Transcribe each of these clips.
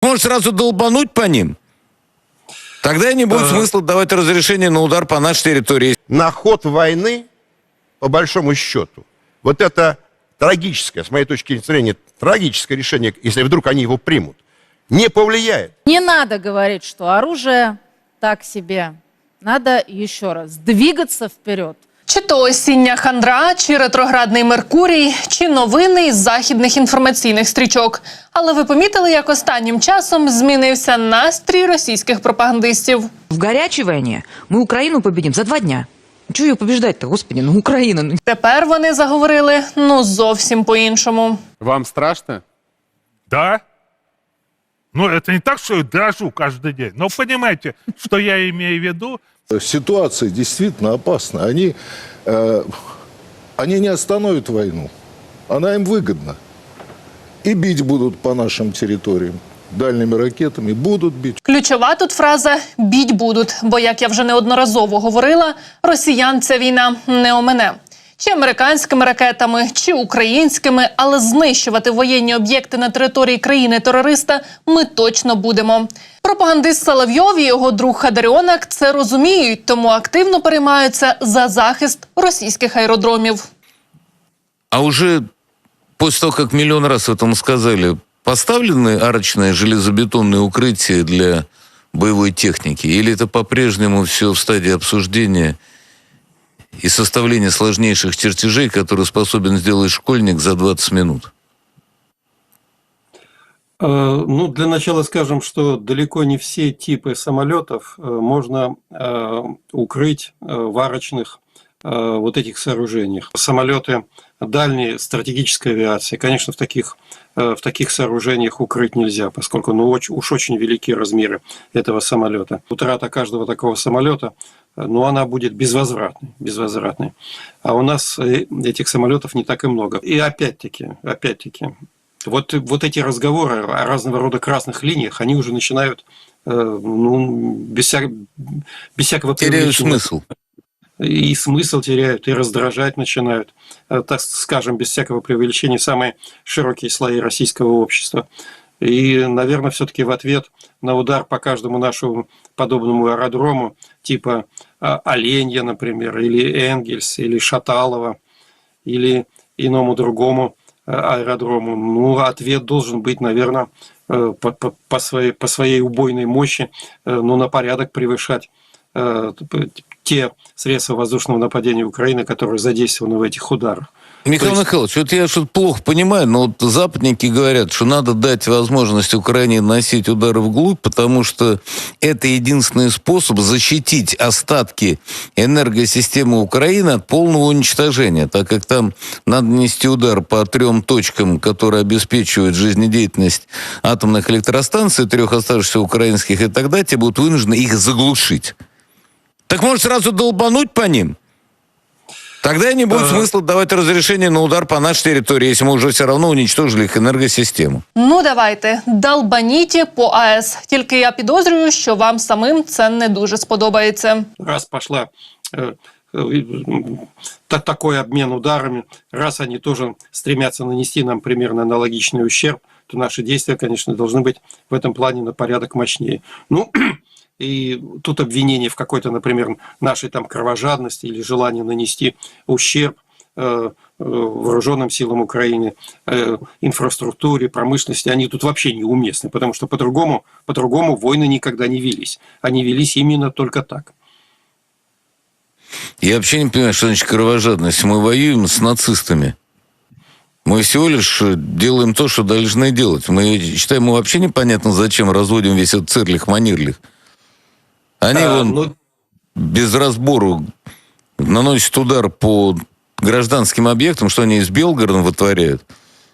Может, сразу долбануть по ним? Тогда и не будет смысла давать разрешение на удар по нашей территории. на ход войны, по большому счету, вот это трагическое, с моей точки зрения, трагическое решение, если вдруг они его примут, не повлияет. Не надо говорить, что оружие так себе. Надо еще раз двигаться вперед. Чи то осіння хандра, чи ретроградний Меркурій, чи новини із західних інформаційних стрічок. Але ви помітили, як останнім часом змінився настрій російських пропагандистів? В горячей войне мы Украину победим за два дня. Чего ее побеждать-то, господи, ну Украина. ну, Тепер вони заговорили ну зовсім по-іншому. Вам страшно? Да. Ну, это не так, что я дрожу каждый день. Но понимаете, что я имею в виду? Ситуация действительно опасна. Они, э, они не остановят войну. Она им выгодна. И бить будут по нашим территориям. Дальними ракетами будут бить. Ключова тут фраза біть будуть, бо як я вже неодноразово говорила, росіян ця війна не омине. Чи американськими ракетами, чи українськими, але знищувати воєнні об'єкти на території країни-терориста ми точно будемо. Пропагандист Соловйов і його друг Хадаріонак це розуміють, тому активно переймаються за захист російських аеродромів. А уже после того, как миллион раз в этом сказали, поставлены арочные железобетонные укрытия для боевой техники? Или это по-прежнему все в стадии обсуждения и составления сложнейших чертежей, которые способен сделать школьник за 20 минут? Э, Ну, для начала скажем, что далеко не все типы самолетов э, можно э, укрыть в арочных вот этих сооружениях. Самолеты дальней стратегической авиации, конечно, в таких, в таких сооружениях укрыть нельзя, поскольку ну, уж очень велики размеры этого самолета. Утрата каждого такого самолета, ну, она будет безвозвратной, безвозвратной. А у нас э, этих самолетов не так и много. И опять-таки, опять-таки, вот, вот эти разговоры о разного рода красных линиях, они уже начинают э, ну, без, вся- без всякого Теряю преувеличения. смысл. И смысл теряют, и раздражать начинают, э, так скажем, без всякого преувеличения, самые широкие слои российского общества. И, наверное, все-таки в ответ на удар по каждому нашему подобному аэродрому, типа Оленья, например, или Энгельс, или Шаталова, или иному другому э, аэродрому, ну, ответ должен быть, наверное, э, по, по- по своей, по своей убойной мощи, э, ну, на порядок превышать те средства воздушного нападения Украины, которые задействованы в этих ударах. Михаил То есть- Михайлович, вот я что-то плохо понимаю, но вот западники говорят, что надо дать возможность Украине носить удары вглубь, потому что это единственный способ защитить остатки энергосистемы Украины от полного уничтожения, так как там надо нести удар по трем точкам, которые обеспечивают жизнедеятельность атомных электростанций, трех оставшихся украинских, и тогда те будут вынуждены их заглушить. Так может сразу долбануть по ним? Тогда и не будет смысла давать разрешение на удар по нашей территории, если мы уже все равно уничтожили их энергосистему. Ну давайте, долбаніті по АЕС. Тільки я підозрюю, що вам самим це не дуже сподобається. раз пошла э, э, та- такой обмен ударами, раз они тоже стремятся нанести нам примерно аналогичный ущерб, то наши действия, конечно, должны быть в этом плане на порядок мощнее. Ну, и тут обвинение в какой-то, например, нашей там кровожадности или желании нанести ущерб э, э, вооруженным силам Украины, э, инфраструктуре, промышленности, они тут вообще неуместны, потому что по-другому, по-другому войны никогда не велись. Они велись именно только так. Я вообще не понимаю, что значит кровожадность. Мы воюем с нацистами. Мы всего лишь делаем то, что должны делать. Мы считаем, мы вообще непонятно, зачем разводим весь этот цирлих-манирлих. Они А, вон ну, без разбору наносят удар по гражданским объектам, что они из Белгорода вытворяют.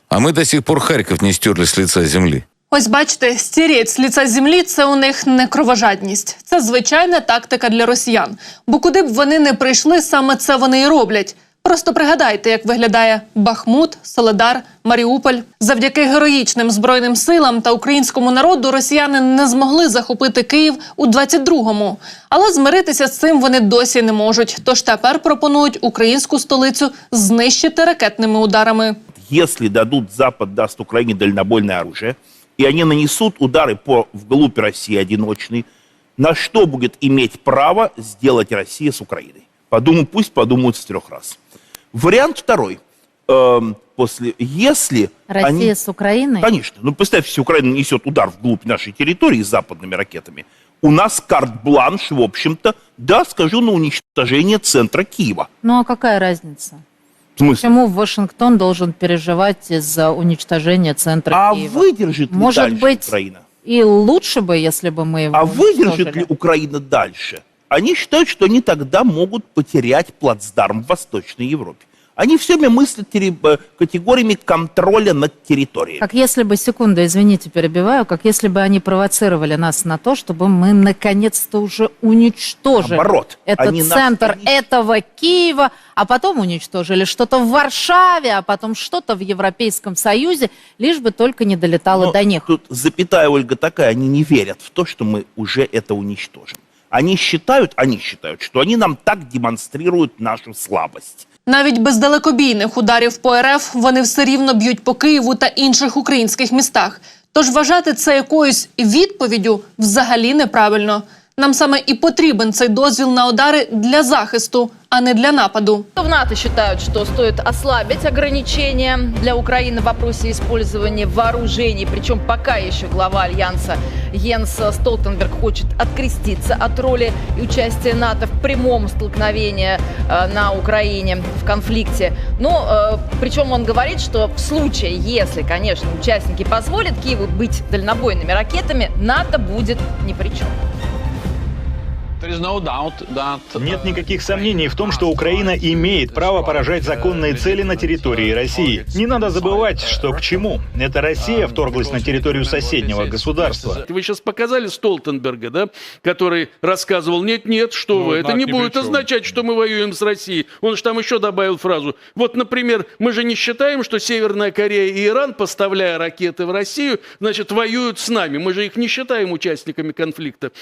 А мы до сих пор Харьков не стерли с лица земли. Ось бачите, стірєть з ліца землі це у них не кровожадність. Це звичайна тактика для росіян. Бо куди б вони не прийшли, саме це вони і роблять. Просто пригадайте, як виглядає Бахмут, Соледар, Маріуполь. Завдяки героїчним збройним силам та українському народу росіяни не змогли захопити Київ у 22-му. Але змиритися з цим вони досі не можуть. Тож тепер пропонують українську столицю знищити ракетними ударами. если дадут, Запад даст Украине дальнобойное оружие, и они нанесут удары по вглубь России одиночные, на что будет иметь право сделать Россия с Украиной? Подумаю, пусть подумают с трех раз. Вариант второй. Эм, после, если Россия они... с Украиной? Конечно. Ну, представьте, если Украина несет удар вглубь нашей территории с западными ракетами, у нас карт-бланш, в общем-то, да, скажу, на уничтожение центра Киева. Ну а какая разница? В смысле? Почему Вашингтон должен переживать из-за уничтожения центра А Киева? выдержит ли Может дальше быть, Украина? И лучше бы, если бы мы его А выдержит уничтожили. ли Украина дальше? Они считают, что они тогда могут потерять плацдарм в Восточной Европе. Они все время мыслят э, категориями контроля над территорией. Как если бы, секунду, извините, перебиваю, как если бы они провоцировали нас на то, чтобы мы наконец-то уже уничтожили Наоборот, этот они нас- центр они- этого Киева, а потом уничтожили что-то в Варшаве, а потом что-то в Европейском Союзе, лишь бы только не долетало Но до них. Тут запятая, Ольга, такая, они не верят в то, что мы уже это уничтожим. Они считают, они считают, что они нам так демонстрируют нашу слабость. Навіть без далекобійних ударів по РФ вони все рівно б'ють по Києву та інших українських містах. Тож вважати це якоюсь відповіддю взагалі неправильно. Нам саме і потрібен цей дозвіл на удари для захисту, а не для нападу. В НАТО считают, что стоит ослабить ограничения для Украины в вопросе использования вооружений. Причем пока еще глава Альянса Йенс Столтенберг хочет откреститься от роли и участия НАТО в прямом столкновении э, на Украине в конфликте. Но э, причем он говорит, что в случае, если, конечно, участники позволят Киеву быть дальнобойными ракетами, НАТО будет ни при чем. Нет никаких сомнений в том, что Украина имеет право поражать законные цели на территории России. Не надо забывать, что к чему. Это Россия вторглась на территорию соседнего государства. Вы сейчас показали Столтенберга, да, который рассказывал, нет-нет, что Ну, вы, это не будет означать, что мы воюем с Россией. Он же там еще добавил фразу. Вот, например, мы же не считаем, что Северная Корея и Иран, поставляя ракеты в Россию, значит, воюют с нами. Мы же их не считаем участниками конфликта.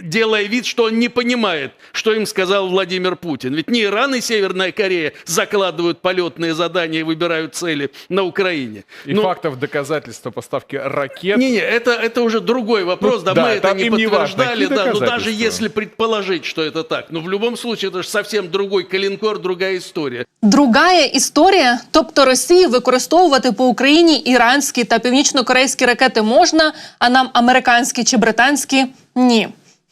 Делая вид, что он не понимает, что им сказал Владимир Путин. Ведь не Иран и Северная Корея закладывают полетные задания и выбирают цели на Украине. И Ну, фактов доказательства поставки ракет. не-не, это, это уже другой вопрос, Ну, да, да, мы это там не им не важно, подтверждали, какие да, но даже доказательства? если предположить, что это так, но в любом случае это же совсем другой калинкор, другая історія. Другая історія, тобто Росії використовувати по Україні іранські та північно-корейські ракети можна, а нам американські чи британські ні.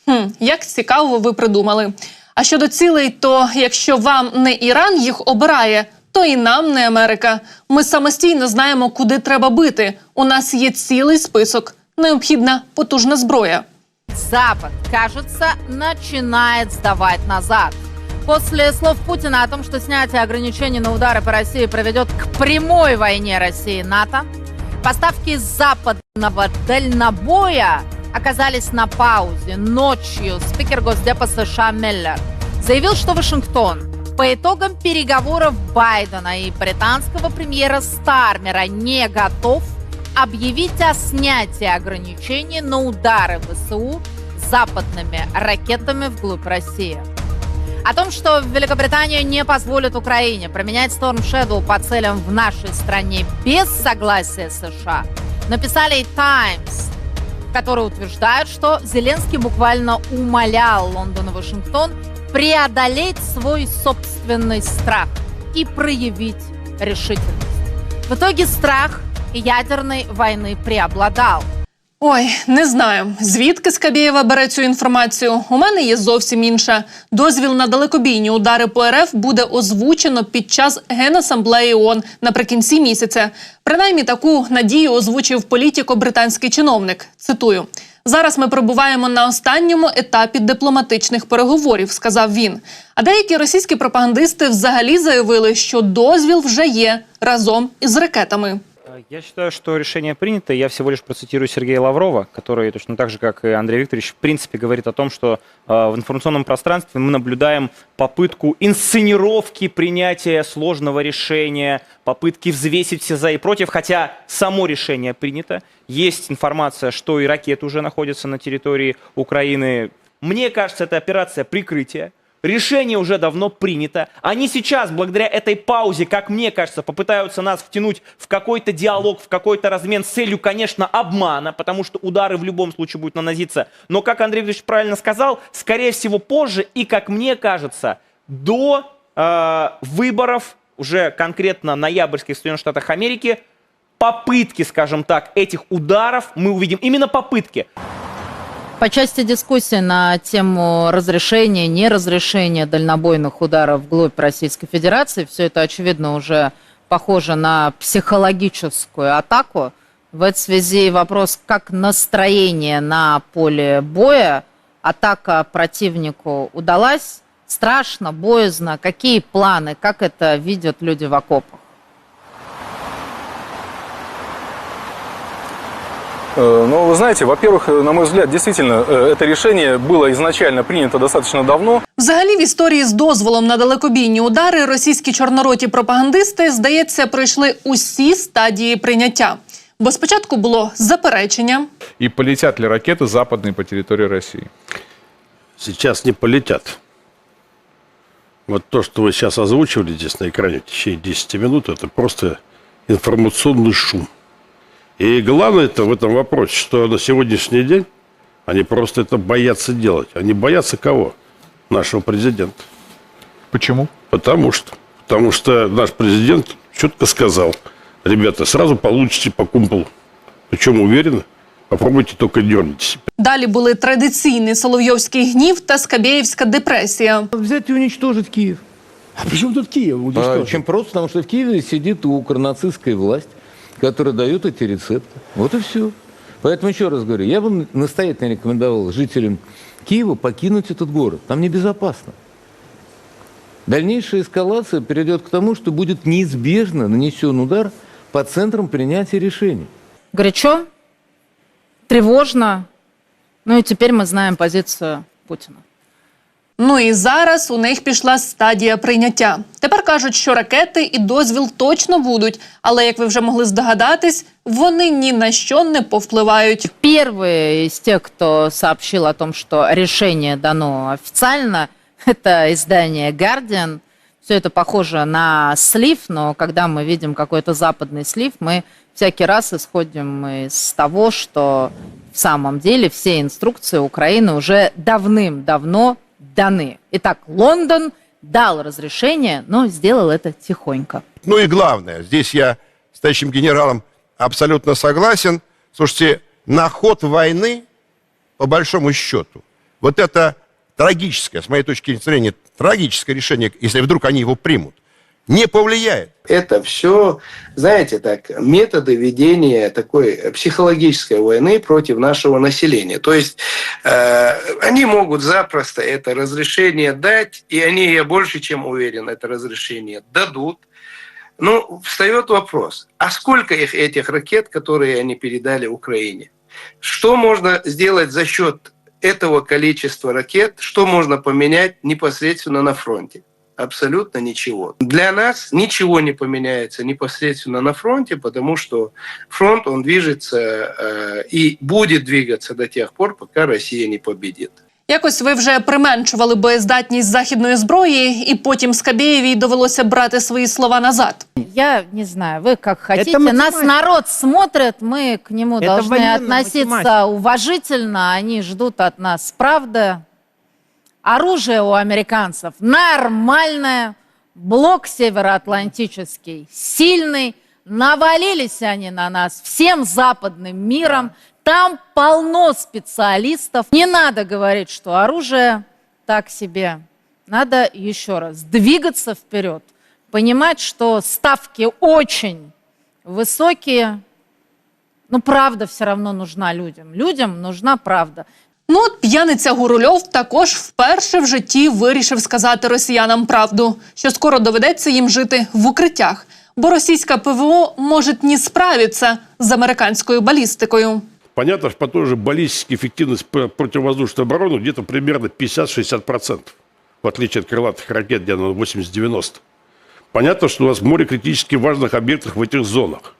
Хм, як цікаво ви придумали. А щодо цілей, то якщо вам не Іран їх обирає, то і нам не Америка. Ми самостійно знаємо, куди треба бити. У нас є цілий список. Необхідна потужна зброя. Запад, кажется, начинает сдавать назад. После слов Путина о том, что снятие ограничений на удары по России приведет к прямой войне России НАТО, поставки западного дальнобоя оказались на паузе. Ночью спикер Госдепа США Меллер заявил, что Вашингтон по итогам переговоров Байдена и британского премьера Стармера не готов объявить о снятии ограничений на удары ВСУ западными ракетами вглубь России. О том, что Великобритания не позволит Украине применять Storm Shadow по целям в нашей стране без согласия США, написали Times, которые утверждают, что Зеленский буквально умолял Лондон и Вашингтон преодолеть свой собственный страх и проявить решительность. В итоге страх ядерной войны преобладал. Ой, не знаю, звідки Скабєєва бере цю інформацію. У мене є зовсім інша. Дозвіл на далекобійні удари по РФ буде озвучено під час Генасамблеї ООН наприкінці місяця. Принаймні таку надію озвучив політико-британський чиновник. Цитую. Зараз ми перебуваємо на останньому етапі дипломатичних переговорів, сказав він. А деякі російські пропагандисти взагалі заявили, що дозвіл вже є разом із ракетами. Я считаю, что решение принято. Я всего лишь процитирую Сергея Лаврова, который точно так же, как и Андрей Викторович, в принципе говорит о том, что э, в информационном пространстве мы наблюдаем попытку инсценировки принятия сложного решения, попытки взвесить все за и против, хотя само решение принято. Есть информация, что и ракеты уже находятся на территории Украины. Мне кажется, это операция прикрытия. Решение уже давно принято. Они сейчас, благодаря этой паузе, как мне кажется, попытаются нас втянуть в какой-то диалог, в какой-то размен с целью, конечно, обмана, потому что удары в любом случае будут наноситься. Но, как Андрей Викторович правильно сказал, скорее всего позже и, как мне кажется, до э, выборов, уже конкретно ноябрьских в Соединенных Штатах Америки, попытки, скажем так, этих ударов мы увидим. Именно попытки. По части дискуссии на тему разрешения, неразрешения дальнобойных ударов вглубь Российской Федерации, все это, очевидно, уже похоже на психологическую атаку. В этой связи вопрос, как настроение на поле боя, атака противнику удалась, страшно, боязно, какие планы, как это видят люди в окопах? Ну, вы знаете, во-первых, э, на мой взгляд, действительно, э, это решение было изначально принято достаточно давно. Взагалі, в історії з дозволом на далекобійні удари російські чорнороті пропагандисти, здається, пройшли усі стадії прийняття. Бо спочатку було заперечення, И полетят ли ракеты западные по территории России? Сейчас не полетят. Вот то, что вы сейчас озвучивали здесь на экране в течение 10 минут, это просто информационный шум. И главное это в этом вопросе, что на сегодняшний день они просто это боятся делать. Они боятся кого? Нашего президента. Почему? Потому что. Потому что наш президент четко сказал, ребята, сразу получите по кумполу. Причем уверенно, попробуйте только дернитесь. далі були традиційний Соловйовський гнів та Скабєєвська депресія. Взять и уничтожить Киев. А при чем тут Киев? А, уничтожен? Очень просто, потому что в Киеве сидит укронацистская власть, которая дает эти рецепты. Вот и все. Поэтому еще раз говорю, я бы настоятельно рекомендовал жителям Киева покинуть этот город. Там небезопасно. Дальнейшая эскалация приведет к тому, что будет неизбежно нанесен удар по центрам принятия решений. Горячо, тревожно, ну и теперь мы знаем позицию Путина. Ну і зараз у них пішла стадія прийняття. Тепер кажуть, що ракети і дозвіл точно будуть, але як ви вже могли здогадатись, вони ні на що не повпливають. Первый из тех, кто сообщил о том, что решение дано официально, это издание Guardian. Все это похоже на слив, но когда мы видим какой-то западный слив, мы всякий раз исходим из того, что в самом деле все инструкции Украины уже давным-давно даны. Итак, Лондон дал разрешение, но сделал это тихонько. Ну и главное, здесь я с товарищем генералом абсолютно согласен. Слушайте, на ход войны, по большому счету, вот это трагическое, с моей точки зрения, трагическое решение, если вдруг они его примут, не повлияет. Это все, знаете, так, методы ведения такой психологической войны против нашего населения. То есть э, они могут запросто это разрешение дать, и они, я больше чем уверен, это разрешение дадут. Ну, встает вопрос, а сколько их этих ракет, которые они передали Украине? Что можно сделать за счет этого количества ракет? Что можно поменять непосредственно на фронте? Абсолютно ничего. Для нас ничего не поменяется непосредственно на фронте, потому что фронт, он движется э, и будет двигаться до тех пор, пока Россия не победит. Якось ви вже применшували боєздатність західної зброї, і потім Скабєєвій довелося брати свої слова назад. Я не знаю, вы как хотите. Это Нас математика. народ смотрит, мы к нему Это должны военная относиться математика. уважительно. Они ждут от нас правды. Оружие у американцев нормальное. Блок североатлантический сильный. Навалились они на нас всем западным миром. Там полно специалистов. Не надо говорить, что оружие так себе. Надо еще раз двигаться вперед. Понимать, что ставки очень высокие. Но правда все равно нужна людям. Людям нужна правда. Ну, от п'яниця Гурульов також вперше в житті вирішив сказати росіянам правду, що скоро доведеться їм жити в укриттях, бо російська ПВО може не справитися з американською балістикою. Понятно, что по той же баллистике эффективность п- противовоздушной обороны где-то примерно 50-60%, в отличие от крылатых ракет, где она 80-90%. Понятно, что у нас море критически важных объектов в этих зонах.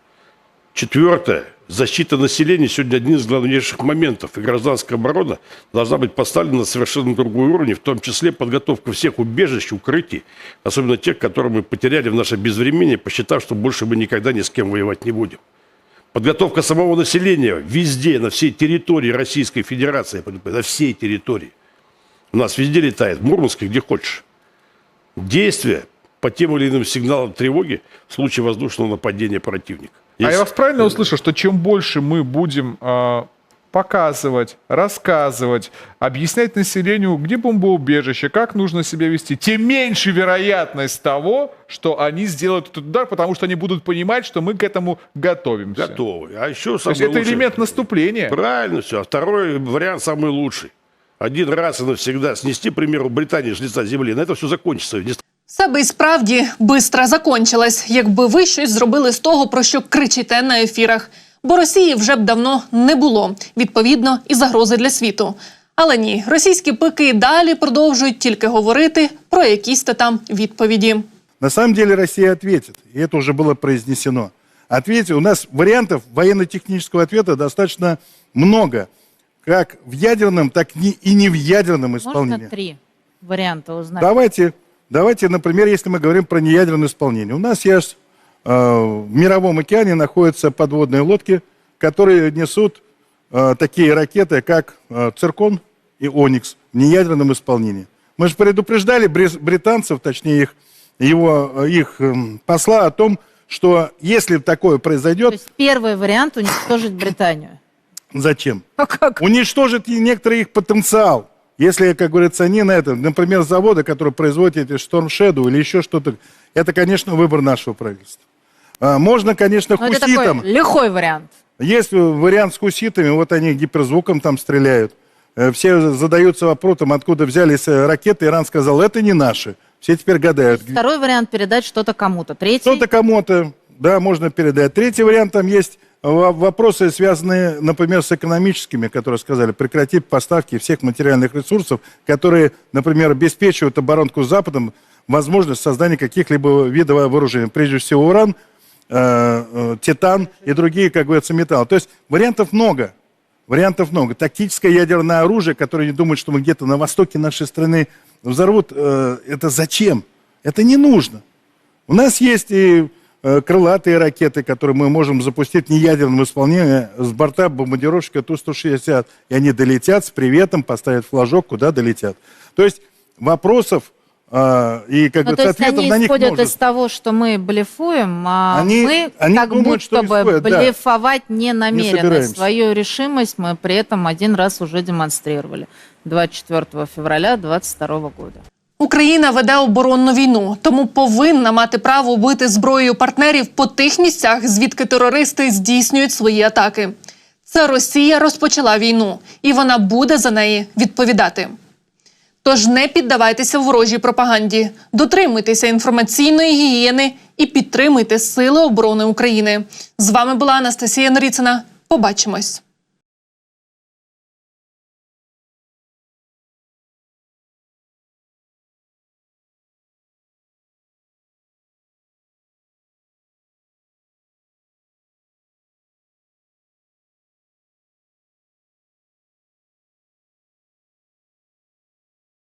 Четвертое. Защита населения сегодня один из главнейших моментов. И гражданская оборона должна быть поставлена на совершенно другой уровень, в том числе подготовка всех убежищ, укрытий, особенно тех, которые мы потеряли в наше безвременье, посчитав, что больше мы никогда ни с кем воевать не будем. Подготовка самого населения везде, на всей территории Российской Федерации, на всей территории. У нас везде летает, в Мурманске, где хочешь. Действия по тем или иным сигналам тревоги в случае воздушного нападения противника. А я вас правильно услышал, что чем больше мы будем э, показывать, рассказывать, объяснять населению, где бомбоубежище, как нужно себя вести, тем меньше вероятность того, что они сделают этот удар, потому что они будут понимать, что мы к этому готовимся. Готовы. А еще То есть самое это элемент наступления. Правильно все. А второй вариант самый лучший. Один раз и навсегда снести, к примеру, Британию с лица земли. На это все закончится. Все би і справді бистро закончилось, якби ви щось зробили з того, про що кричите на ефірах. Бо Росії вже б давно не було, відповідно, і загрози для світу. Але ні, російські пики і далі продовжують тільки говорити про якісь та там відповіді. На самом деле Россия ответит, и это уже было произнесено. Ответит, у нас вариантов военно-технического ответа достаточно много, как в ядерном, так и не в ядерном исполнении. Можно три варианта узнать? Давайте, давайте, например, если мы говорим про неядерное исполнение. У нас есть э, в Мировом океане находятся подводные лодки, которые несут э, такие ракеты, как э, «Циркон» и «Оникс» в неядерном исполнении. Мы же предупреждали бри- британцев, точнее их, его, э, их эм, посла о том, что если такое произойдет, Первый вариант уничтожить Британию. Зачем? Уничтожит и некоторый их потенциал. Если, как говорится, они на это, например, заводы, которые производят эти Storm Shadow или еще что-то, это, конечно, выбор нашего правительства. А, Можно, конечно, Но Ну, это хуситам. такой лихой вариант. Есть вариант с хуситами, вот они гиперзвуком там стреляют. Э, Все задаются вопросом, откуда взялись э, ракеты. Иран сказал, это не наши. Все теперь гадают. Второй вариант передать что-то кому-то. Третий. Что-то кому-то, да, можно передать. Третий вариант, там есть вопросы, связанные, например, с экономическими, которые сказали, прекратить поставки всех материальных ресурсов, которые, например, обеспечивают оборонку с Западом, возможность создания каких-либо видов вооружений. Прежде всего, уран, э, э, титан и другие, как говорится, металлы. То есть вариантов много. Вариантов много. Тактическое ядерное оружие, которое не думают, что мы где-то на востоке нашей страны взорвут, э, это зачем? Это не нужно. У нас есть и крылатые ракеты, которые мы можем запустить в неядерном исполнении с борта бомбардировщика Ту-160. И они долетят с приветом, поставят флажок, куда долетят. То есть вопросов э, и, как Ну, то говорится, есть они на них исходят множество. из того, что мы блефуем, а Они- мы они как думают, будто бы исходят, да. блефовать не намерены. собираемся. Свою решимость мы при этом один раз уже демонстрировали. 24 февраля 2022 года. Україна веде оборонну війну, тому повинна мати право бити зброєю партнерів по тих місцях, звідки терористи здійснюють свої атаки. Це Росія розпочала війну, і вона буде за неї відповідати. Тож не піддавайтеся ворожій пропаганді, дотримуйтеся інформаційної гігієни і підтримуйте Сили оборони України. З вами була Анастасія Наріцина. Побачимось.